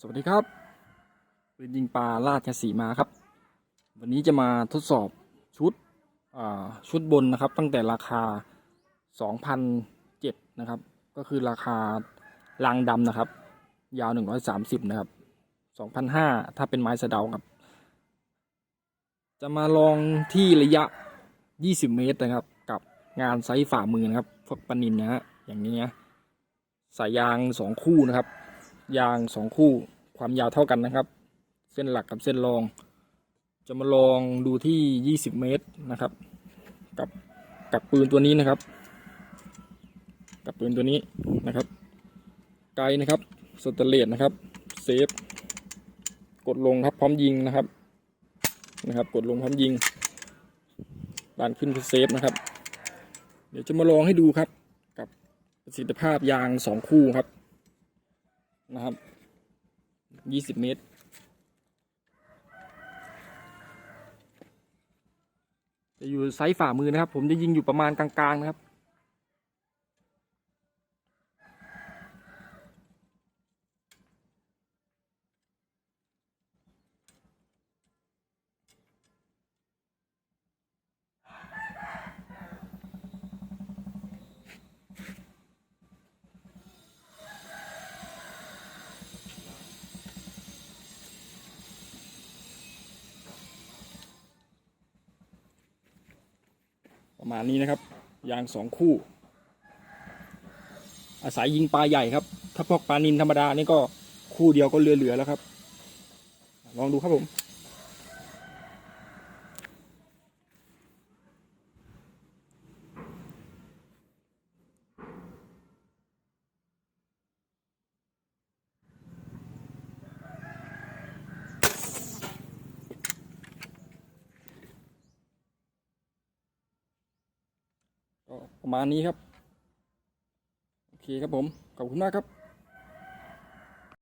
สวัสดีครับปืนยิงปลาราชสีมาครับ วันนี้จะมาทดสอบชุดชุดบนนะครับ ตั้งแต่ราคา 2,007นะครับ ก็คือราคารางดำนะครับ ยาว 130 นะครับ2,500ถ้าเป็นไม้สะเดาครับ จะมาลองที่ระยะ 20 เมตรนะครับ กับงานไซส์ฝ่ามือนะครับพวกปนินนะฮะอย่างนี้นะสายยางสองคู่นะครับยางสองคู่ ความยาวเท่ากันนะครับ เส้นหลักกับเส้นรอง จะมาลองดูที่ 20 เมตรนะครับ กับกับปืนตัวนี้นะครับ กับปืนตัวนี้นะครับ ไกลนะครับสเตเลสนะครับเซฟกดลงครับพร้อมยิงนะครับนะครับ กดลงพร้อมยิงบานขึ้นเซฟนะครับ เดี๋ยวจะมาลองให้ดูครับ กับประสิทธิภาพยางสองคู่ครับนะครับ ยี่สิบเมตร จะอยู่ไซส์ฝ่ามือนะครับ ผมจะยิงอยู่ประมาณกลางๆนะครับ ประมาณนี้นะครับ ยางสองคู่ อาศัยยิงปลาใหญ่ครับ ถ้าพวกปลานินธรรมดานี่ก็คู่เดียวก็เหลือๆแล้วครับ ลองดูครับผม ก็ประมาณนี้ครับ โอเคครับผม ขอบคุณมากครับ